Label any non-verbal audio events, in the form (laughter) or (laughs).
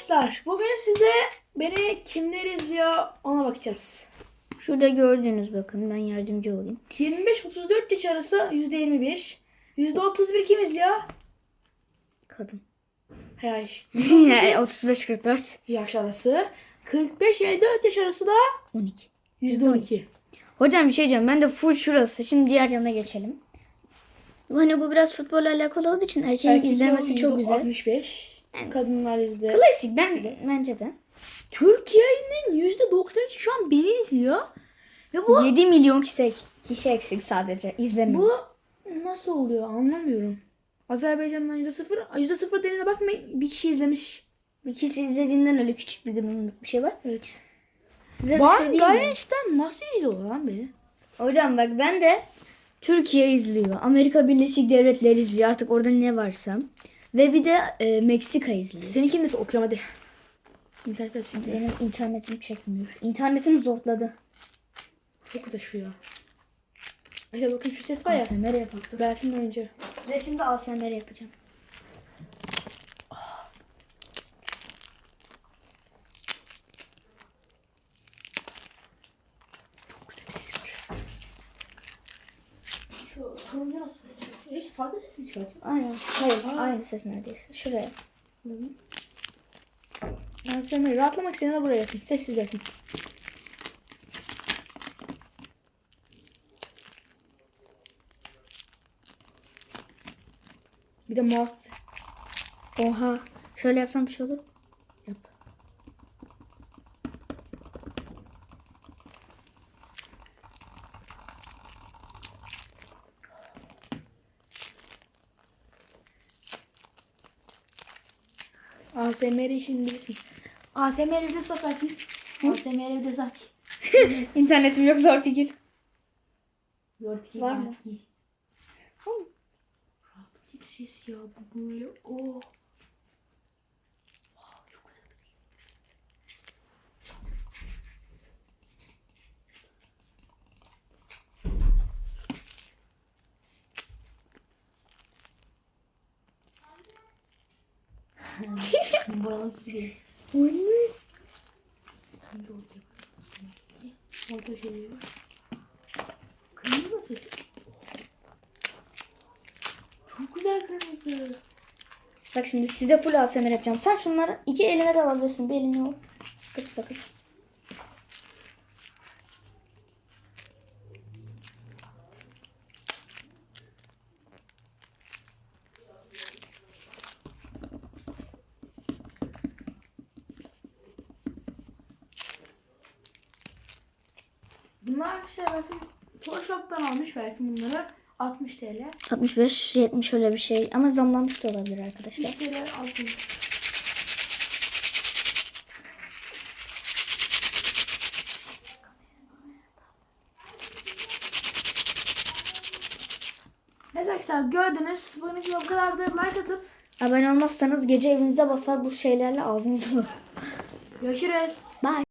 Arkadaşlar bugün size beni kimler izliyor ona bakacağız. Şurada gördüğünüz bakın ben yardımcı olayım. 25-34 yaş arası %21. %31 kim izliyor? Kadın. (laughs) Yaş. 35-44. Yaş arası. 45-54 yaş arası da 12. %12. Hocam bir şey diyeceğim. Ben de full şurası. Şimdi diğer yana geçelim. Hani bu biraz futbolla alakalı olduğu için erkeğin Erkekler izlemesi çok güzel. 65. Kadınlar yüzde. Klasik ben bence de. Türkiye'nin %93 şu an beni izliyor. Ve bu 7 milyon kişi, kişi eksik sadece izlemiyor. bu nasıl oluyor anlamıyorum. Azerbaycan'dan %0. %0 dediğine bakmayın bir kişi izlemiş. Bir kişi izlediğinden öyle küçük bir gıdımlık bir şey var. Evet. Size Van şey? Galenç'ten nasıl izliyor lan beni? Hocam bak ben de Türkiye izliyor. Amerika Birleşik Devletleri izliyor. Artık orada ne varsa. Ve bir de e, Meksika izliyor. Seninkini nasıl okuyorum hadi. İnternet biraz şimdi. Benim internetim çekmiyor. İnternetim zorladı. Çok güzel şu ya. İşte bakın şu ses var ya. ASMR yapalım. Berfin önce. Size şimdi ASMR yapacağım. Çok güzel bir ses var. Şu turuncu nasıl ses çıkartıyor? Hepsi farklı ses mi çıkartıyor? Aynen. Hayır, Aa. aynı ses neredeyse. Şuraya. Ben sana rahatlamak istediğinde buraya yapayım. Sessiz yapayım. Bir de mouse Oha. Şöyle yapsam bir şey olur. mu? ASMR işini bilirsin. ASMR videosu aç bakayım. ASMR videosu (laughs) aç. İnternetim yok zor değil. Yortki Var mı? Bir ses ya bu böyle. Oh. Wow, çok güzel bir ses. Buranın sesi geliyor. Anne. Hangi ortaya koyuyorsun? Orta şeyleri var. Kırmızı sesi. Çok güzel kırmızı. Bak şimdi size full ASMR yapacağım. Sen şunları iki eline de alabilirsin. Bir eline al. Sıkı sıkı. Bunlar arkadaşlar Berfin Photoshop'tan almış Berfin bunları. 60 TL. 65, 70 öyle bir şey. Ama zamlanmış da olabilir 100 arkadaşlar. TL altın. Evet arkadaşlar gördünüz. Bugün için bu kadar da like atıp Abone olmazsanız gece evinizde basar bu şeylerle ağzınızı. görüşürüz. Bye.